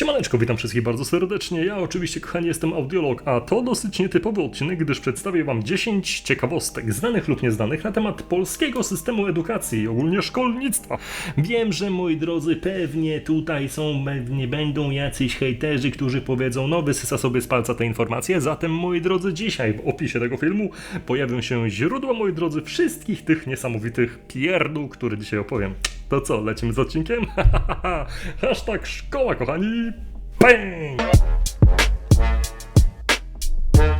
Siemaneczko, witam wszystkich bardzo serdecznie. Ja oczywiście, kochani, jestem audiolog, a to dosyć nietypowy odcinek, gdyż przedstawię wam 10 ciekawostek, znanych lub nieznanych, na temat polskiego systemu edukacji, ogólnie szkolnictwa. Wiem, że moi drodzy, pewnie tutaj są, pewnie będą jacyś hejterzy, którzy powiedzą, no wysysa sobie z palca te informacje, zatem moi drodzy, dzisiaj w opisie tego filmu pojawią się źródła, moi drodzy, wszystkich tych niesamowitych pierdół, które dzisiaj opowiem. To co, lecimy z odcinkiem? Hashtag szkoła, kochani! Bang!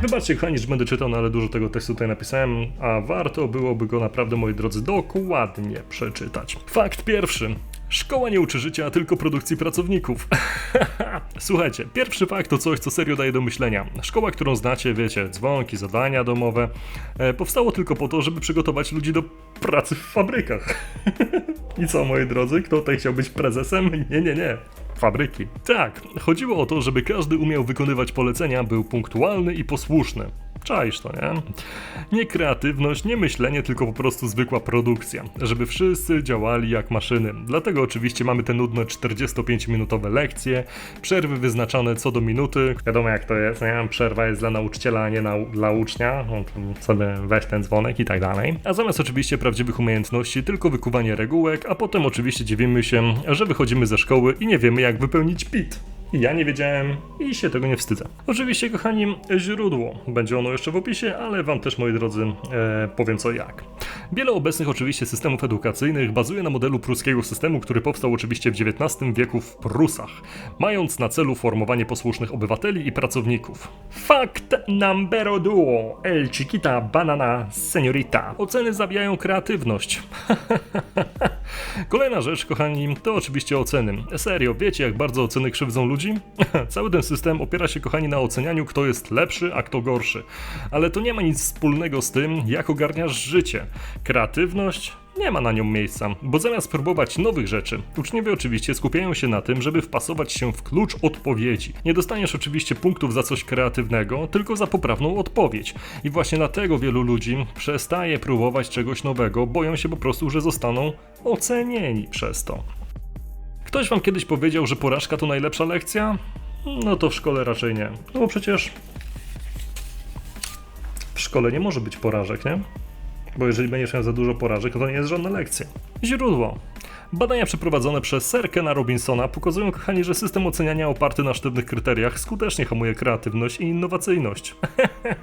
Wybaczcie, kochani, że będę czytał, no ale dużo tego tekstu tutaj napisałem, a warto byłoby go naprawdę, moi drodzy, dokładnie przeczytać. Fakt pierwszy. Szkoła nie uczy życia, tylko produkcji pracowników. Słuchajcie, pierwszy fakt to coś, co serio daje do myślenia. Szkoła, którą znacie, wiecie, dzwonki, zadania domowe, e, powstało tylko po to, żeby przygotować ludzi do pracy w fabrykach. I co, moi drodzy, kto tutaj chciał być prezesem? Nie, nie, nie fabryki. Tak, chodziło o to, żeby każdy umiał wykonywać polecenia, był punktualny i posłuszny. Czaisz to, nie? Nie kreatywność, nie myślenie, tylko po prostu zwykła produkcja. Żeby wszyscy działali jak maszyny. Dlatego oczywiście mamy te nudne 45-minutowe lekcje, przerwy wyznaczone co do minuty. Wiadomo jak to jest, nie? Przerwa jest dla nauczyciela, a nie na, dla ucznia. No, sobie weź ten dzwonek i tak dalej. A zamiast oczywiście prawdziwych umiejętności, tylko wykuwanie regułek, a potem oczywiście dziwimy się, że wychodzimy ze szkoły i nie wiemy jak wypełnić PIT. Ja nie wiedziałem i się tego nie wstydzę. Oczywiście, kochani, źródło będzie ono jeszcze w opisie, ale wam też, moi drodzy, e, powiem co jak. Wiele obecnych oczywiście systemów edukacyjnych bazuje na modelu pruskiego systemu, który powstał oczywiście w XIX wieku w Prusach, mając na celu formowanie posłusznych obywateli i pracowników. Fakt numero duo. El chiquita banana seniorita. Oceny zabijają kreatywność. Kolejna rzecz, kochani, to oczywiście oceny. Serio, wiecie jak bardzo oceny krzywdzą ludzi? Cały ten system opiera się, kochani, na ocenianiu, kto jest lepszy, a kto gorszy. Ale to nie ma nic wspólnego z tym, jak ogarniasz życie. Kreatywność nie ma na nią miejsca, bo zamiast próbować nowych rzeczy, uczniowie oczywiście skupiają się na tym, żeby wpasować się w klucz odpowiedzi. Nie dostaniesz oczywiście punktów za coś kreatywnego, tylko za poprawną odpowiedź. I właśnie dlatego wielu ludzi przestaje próbować czegoś nowego, boją się po prostu, że zostaną ocenieni przez to. Ktoś wam kiedyś powiedział, że porażka to najlepsza lekcja? No to w szkole raczej nie. No bo przecież w szkole nie może być porażek, nie? Bo jeżeli będziesz miał za dużo porażek, to nie jest żadna lekcja. Źródło. Badania przeprowadzone przez Sir Kena Robinsona pokazują, kochani, że system oceniania oparty na sztywnych kryteriach skutecznie hamuje kreatywność i innowacyjność.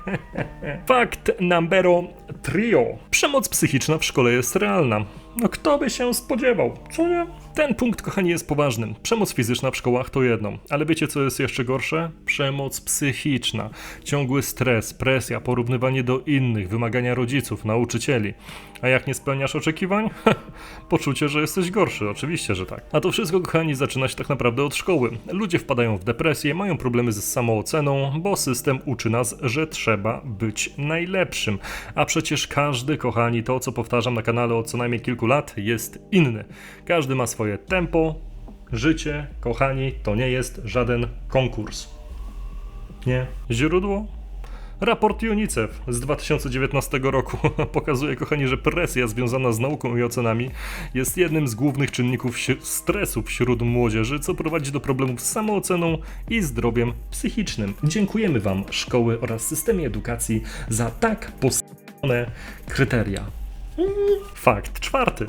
Fakt numbero trio. Przemoc psychiczna w szkole jest realna. No kto by się spodziewał, co nie? Ten punkt, kochani, jest poważny. Przemoc fizyczna w szkołach to jedno, ale wiecie co jest jeszcze gorsze? Przemoc psychiczna. Ciągły stres, presja, porównywanie do innych, wymagania rodziców, nauczycieli. A jak nie spełniasz oczekiwań? Poczucie, że jesteś gorszy, oczywiście, że tak. A to wszystko, kochani, zaczyna się tak naprawdę od szkoły. Ludzie wpadają w depresję, mają problemy z samooceną, bo system uczy nas, że trzeba być najlepszym. A przecież każdy, kochani, to co powtarzam na kanale od co najmniej kilku lat, jest inny. Każdy ma swoje tempo, życie, kochani, to nie jest żaden konkurs. Nie. Źródło? Raport UNICEF z 2019 roku pokazuje, kochani, że presja związana z nauką i ocenami jest jednym z głównych czynników stresu wśród młodzieży, co prowadzi do problemów z samooceną i zdrowiem psychicznym. Dziękujemy Wam, szkoły oraz systemie edukacji, za tak postawione kryteria. Fakt czwarty.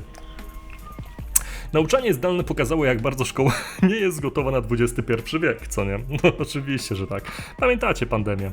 Nauczanie zdalne pokazało, jak bardzo szkoła nie jest gotowa na XXI wiek, co nie? No oczywiście, że tak. Pamiętacie pandemię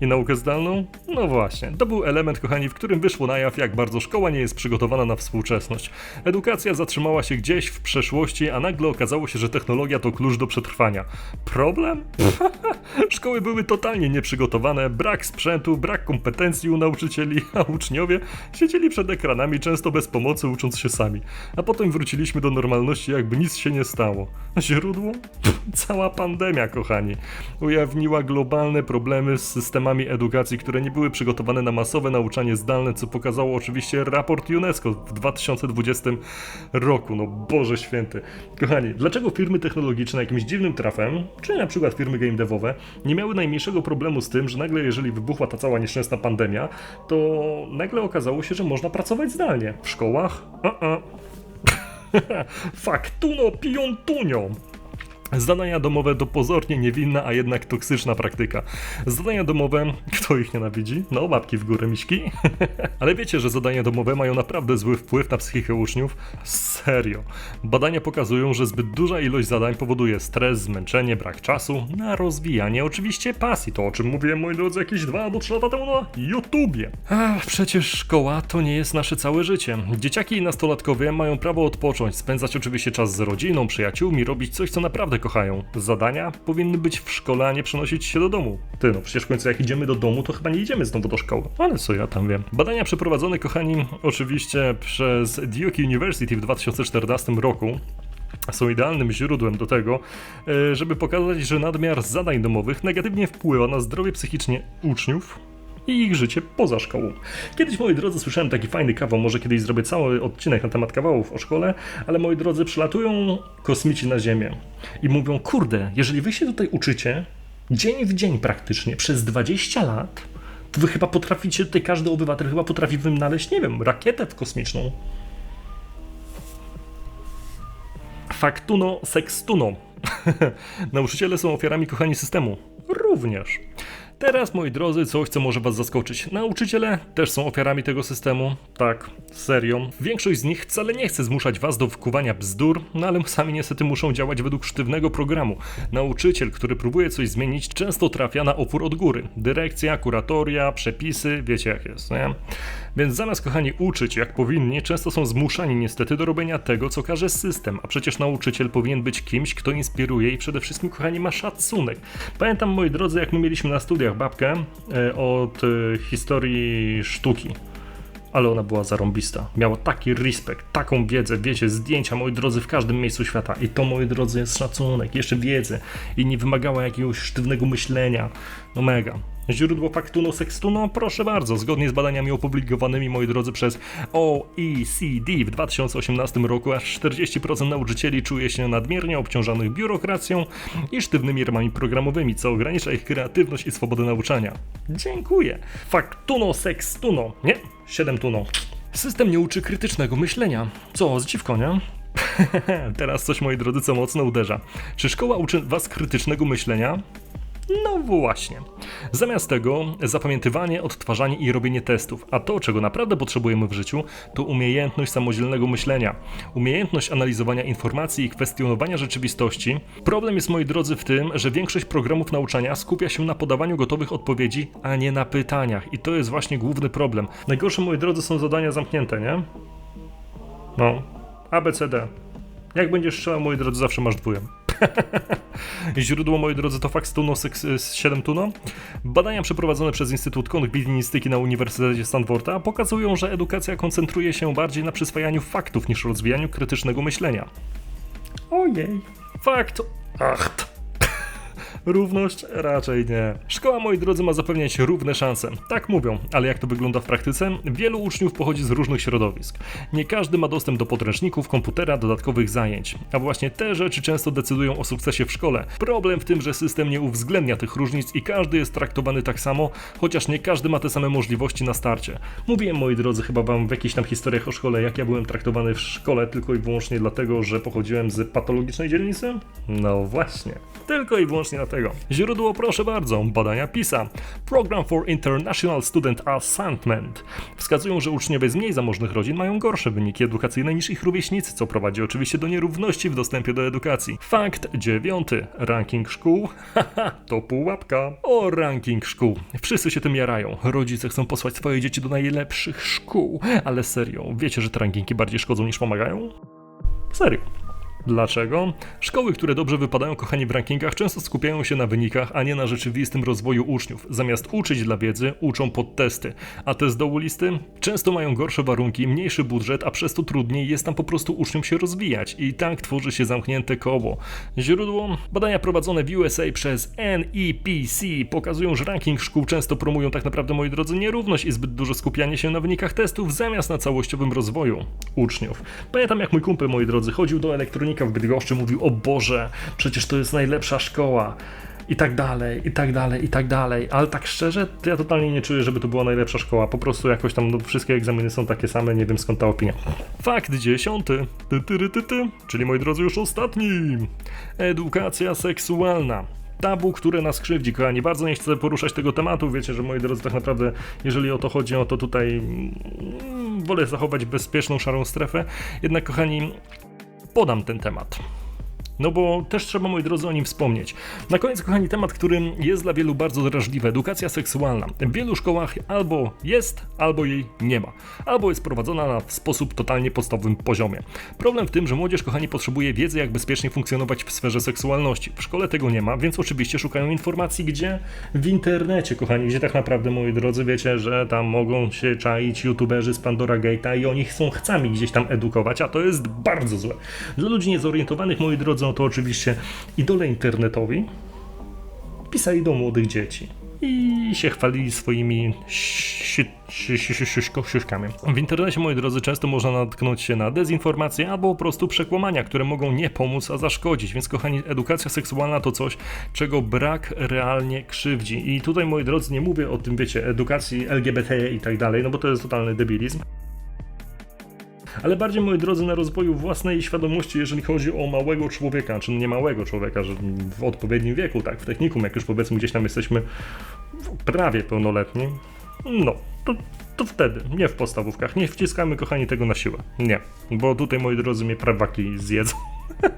i naukę zdalną? No właśnie, to był element, kochani, w którym wyszło na jaw, jak bardzo szkoła nie jest przygotowana na współczesność. Edukacja zatrzymała się gdzieś w przeszłości, a nagle okazało się, że technologia to klucz do przetrwania. Problem? Szkoły były totalnie nieprzygotowane, brak sprzętu, brak kompetencji u nauczycieli, a uczniowie siedzieli przed ekranami często bez pomocy, ucząc się sami. A potem wróciliśmy do normalności, jakby nic się nie stało. Źródło? Cała pandemia, kochani. Ujawniła globalne problemy z systemami edukacji, które nie były przygotowane na masowe nauczanie zdalne, co pokazało oczywiście raport UNESCO w 2020 roku. No Boże święty. Kochani, dlaczego firmy technologiczne jakimś dziwnym trafem, czy na przykład firmy game devowe, nie miały najmniejszego problemu z tym, że nagle jeżeli wybuchła ta cała nieszczęsna pandemia, to nagle okazało się, że można pracować zdalnie. W szkołach? Uh -uh. Faktuno piontunio. Zadania domowe to pozornie niewinna, a jednak toksyczna praktyka. Zadania domowe, kto ich nienawidzi? No, łapki w górę, miśki. Ale wiecie, że zadania domowe mają naprawdę zły wpływ na psychikę uczniów? Serio. Badania pokazują, że zbyt duża ilość zadań powoduje stres, zmęczenie, brak czasu na rozwijanie oczywiście pasji. To o czym mówiłem, moi drodzy, jakieś dwa albo trzy lata temu na YouTubie. Ach, przecież szkoła to nie jest nasze całe życie. Dzieciaki i nastolatkowie mają prawo odpocząć, spędzać oczywiście czas z rodziną, przyjaciółmi, robić coś, co naprawdę kochają. Zadania powinny być w szkole, a nie przenosić się do domu. Ty, no przecież w końcu jak idziemy do domu, to chyba nie idziemy znowu do szkoły. Ale co ja tam wiem. Badania przeprowadzone, kochani, oczywiście przez Duke University w 2014 roku są idealnym źródłem do tego, e, żeby pokazać, że nadmiar zadań domowych negatywnie wpływa na zdrowie psychicznie uczniów, i ich życie poza szkołą. Kiedyś, moi drodzy, słyszałem taki fajny kawał, może kiedyś zrobię cały odcinek na temat kawałów o szkole, ale moi drodzy, przylatują kosmici na Ziemię i mówią, kurde, jeżeli wy się tutaj uczycie, dzień w dzień praktycznie, przez 20 lat, to wy chyba potraficie, tutaj każdy obywatel chyba potrafi wynaleźć, nie wiem, rakietę kosmiczną. Factuno sextuno. Nauczyciele są ofiarami kochani systemu. Również. Teraz, moi drodzy, coś, co może was zaskoczyć. Nauczyciele też są ofiarami tego systemu. Tak, serio. Większość z nich wcale nie chce zmuszać was do wkuwania bzdur, no ale sami niestety muszą działać według sztywnego programu. Nauczyciel, który próbuje coś zmienić, często trafia na opór od góry. Dyrekcja, kuratoria, przepisy, wiecie jak jest, nie? Więc zamiast, kochani, uczyć jak powinni, często są zmuszani niestety do robienia tego, co każe system, a przecież nauczyciel powinien być kimś, kto inspiruje i przede wszystkim, kochani, ma szacunek. Pamiętam, moi drodzy, jak my mieliśmy na studiach babkę e, od e, historii sztuki ale ona była zarąbista. Miała taki respekt, taką wiedzę, wiecie, zdjęcia, moi drodzy, w każdym miejscu świata. I to, moi drodzy, jest szacunek, jeszcze wiedzę. I nie wymagała jakiegoś sztywnego myślenia. No mega. Źródło faktuno sextuno? Proszę bardzo, zgodnie z badaniami opublikowanymi, moi drodzy, przez OECD w 2018 roku aż 40% nauczycieli czuje się nadmiernie obciążonych biurokracją i sztywnymi ramami programowymi, co ogranicza ich kreatywność i swobodę nauczania. Dziękuję. Faktuno sextuno. Nie, 7 tuno. System nie uczy krytycznego myślenia. Co, zdziwko, nie? Teraz coś, moi drodzy, co mocno uderza. Czy szkoła uczy was krytycznego myślenia? No właśnie. Zamiast tego zapamiętywanie, odtwarzanie i robienie testów. A to, czego naprawdę potrzebujemy w życiu, to umiejętność samodzielnego myślenia, umiejętność analizowania informacji i kwestionowania rzeczywistości. Problem jest, moi drodzy, w tym, że większość programów nauczania skupia się na podawaniu gotowych odpowiedzi, a nie na pytaniach. I to jest właśnie główny problem. Najgorsze, moi drodzy, są zadania zamknięte, nie? No. ABCD. Jak będziesz strzelał, moi drodzy, zawsze masz dwujem. Źródło, moi drodzy, to Faxtuno 7 Tuno. Badania przeprowadzone przez Instytut Kognitivistyki na Uniwersytecie Stanforda pokazują, że edukacja koncentruje się bardziej na przyswajaniu faktów niż rozwijaniu krytycznego myślenia. Ojej. Fakt. Ach. Równość? Raczej nie. Szkoła, moi drodzy, ma zapewniać równe szanse. Tak mówią, ale jak to wygląda w praktyce? Wielu uczniów pochodzi z różnych środowisk. Nie każdy ma dostęp do podręczników, komputera, dodatkowych zajęć. A właśnie te rzeczy często decydują o sukcesie w szkole. Problem w tym, że system nie uwzględnia tych różnic i każdy jest traktowany tak samo, chociaż nie każdy ma te same możliwości na starcie. Mówiłem, moi drodzy, chyba wam w jakichś tam historiach o szkole, jak ja byłem traktowany w szkole tylko i wyłącznie dlatego, że pochodziłem z patologicznej dzielnicy? No właśnie. Tylko i wyłącznie dlatego. Źródło proszę bardzo, badania PISA. Program for International Student Assignment wskazują, że uczniowie z mniej zamożnych rodzin mają gorsze wyniki edukacyjne niż ich rówieśnicy, co prowadzi oczywiście do nierówności w dostępie do edukacji. Fakt dziewiąty. Ranking szkół? Haha, to pułapka. O ranking szkół. Wszyscy się tym jarają. Rodzice chcą posłać swoje dzieci do najlepszych szkół. Ale serio, wiecie, że te rankingi bardziej szkodzą niż pomagają? Serio. Dlaczego? Szkoły, które dobrze wypadają, kochani, w rankingach, często skupiają się na wynikach, a nie na rzeczywistym rozwoju uczniów. Zamiast uczyć dla wiedzy, uczą pod testy. A te z dołu listy? Często mają gorsze warunki, mniejszy budżet, a przez to trudniej jest tam po prostu uczniom się rozwijać. I tak tworzy się zamknięte koło. Źródło? Badania prowadzone w USA przez NEPC pokazują, że ranking szkół często promują tak naprawdę, moi drodzy, nierówność i zbyt dużo skupianie się na wynikach testów, zamiast na całościowym rozwoju uczniów. Pamiętam, jak mój kumpel, moi drodzy, chodził do elektroniki w Bydgoszczy mówił, o Boże, przecież to jest najlepsza szkoła. i tak dalej, i tak dalej, i tak dalej. Ale tak szczerze, to ja totalnie nie czuję, żeby to była najlepsza szkoła. Po prostu jakoś tam no, wszystkie egzaminy są takie same, nie wiem skąd ta opinia. Fakt dziesiąty. Ty, ty, ty, ty, czyli moi drodzy, już ostatni. Edukacja seksualna. Tabu, które nas krzywdzi, kochani. Bardzo nie chcę poruszać tego tematu. Wiecie, że moi drodzy, tak naprawdę, jeżeli o to chodzi, o to tutaj mm, wolę zachować bezpieczną, szarą strefę. Jednak, kochani, podam ten temat. No bo też trzeba, moi drodzy, o nim wspomnieć. Na koniec, kochani, temat, który jest dla wielu bardzo drażliwy. Edukacja seksualna. W wielu szkołach albo jest, albo jej nie ma. Albo jest prowadzona na sposób totalnie podstawowym poziomie. Problem w tym, że młodzież, kochani, potrzebuje wiedzy, jak bezpiecznie funkcjonować w sferze seksualności. W szkole tego nie ma, więc oczywiście szukają informacji gdzie? W internecie, kochani, gdzie tak naprawdę, moi drodzy, wiecie, że tam mogą się czaić youtuberzy z Pandora Gate'a i oni chcą chcami gdzieś tam edukować, a to jest bardzo złe. Dla ludzi niezorientowanych, moi drodzy, no to oczywiście idole internetowi pisali do młodych dzieci i się chwalili swoimi si- si- si- si- siuśko- siuśkami. W internecie, moi drodzy, często można natknąć się na dezinformacje albo po prostu przekłamania, które mogą nie pomóc, a zaszkodzić. Więc, kochani, edukacja seksualna to coś, czego brak realnie krzywdzi. I tutaj, moi drodzy, nie mówię o tym, wiecie, edukacji LGBT i tak dalej, no bo to jest totalny debilizm ale bardziej, moi drodzy, na rozwoju własnej świadomości, jeżeli chodzi o małego człowieka, czy nie małego człowieka, że w odpowiednim wieku, tak, w technikum, jak już powiedzmy gdzieś tam jesteśmy prawie pełnoletni, no, to, to wtedy, nie w podstawówkach, nie wciskamy, kochani, tego na siłę, nie, bo tutaj, moi drodzy, mnie prawaki zjedzą.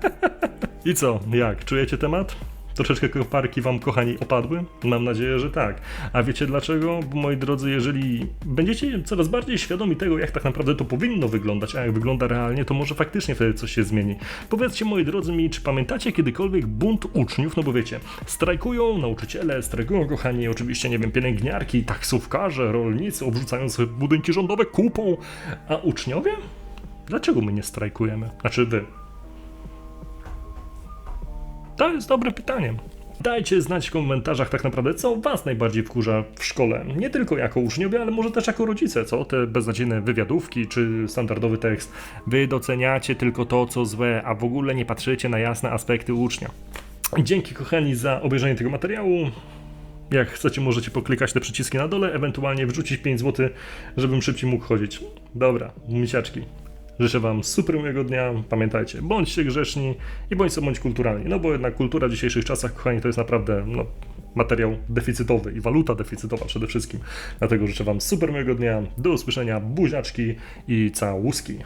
I co, jak, czujecie temat? Troszeczkę koparki wam, kochani, opadły? Mam nadzieję, że tak. A wiecie dlaczego? Bo moi drodzy, jeżeli będziecie coraz bardziej świadomi tego, jak tak naprawdę to powinno wyglądać, a jak wygląda realnie, to może faktycznie wtedy coś się zmieni. Powiedzcie, moi drodzy, mi, czy pamiętacie kiedykolwiek bunt uczniów? No bo wiecie, strajkują nauczyciele, strajkują, kochani, oczywiście, nie wiem, pielęgniarki, taksówkarze, rolnicy, obrzucając budynki rządowe kupą, a uczniowie? Dlaczego my nie strajkujemy? Znaczy wy. To jest dobre pytanie. Dajcie znać w komentarzach tak naprawdę, co was najbardziej wkurza w szkole. Nie tylko jako uczniowie, ale może też jako rodzice, co? Te beznadziejne wywiadówki czy standardowy tekst. Wy doceniacie tylko to, co złe, a w ogóle nie patrzycie na jasne aspekty ucznia. Dzięki kochani za obejrzenie tego materiału. Jak chcecie, możecie poklikać te przyciski na dole, ewentualnie wrzucić 5 zł, żebym szybciej mógł chodzić. Dobra, misiaczki. Życzę Wam super miłego dnia. Pamiętajcie, bądźcie grzeczni i bądź bądź kulturalni. No bo jednak kultura w dzisiejszych czasach, kochani, to jest naprawdę no, materiał deficytowy i waluta deficytowa przede wszystkim. Dlatego życzę Wam super miłego dnia. Do usłyszenia, buziaczki i całuski.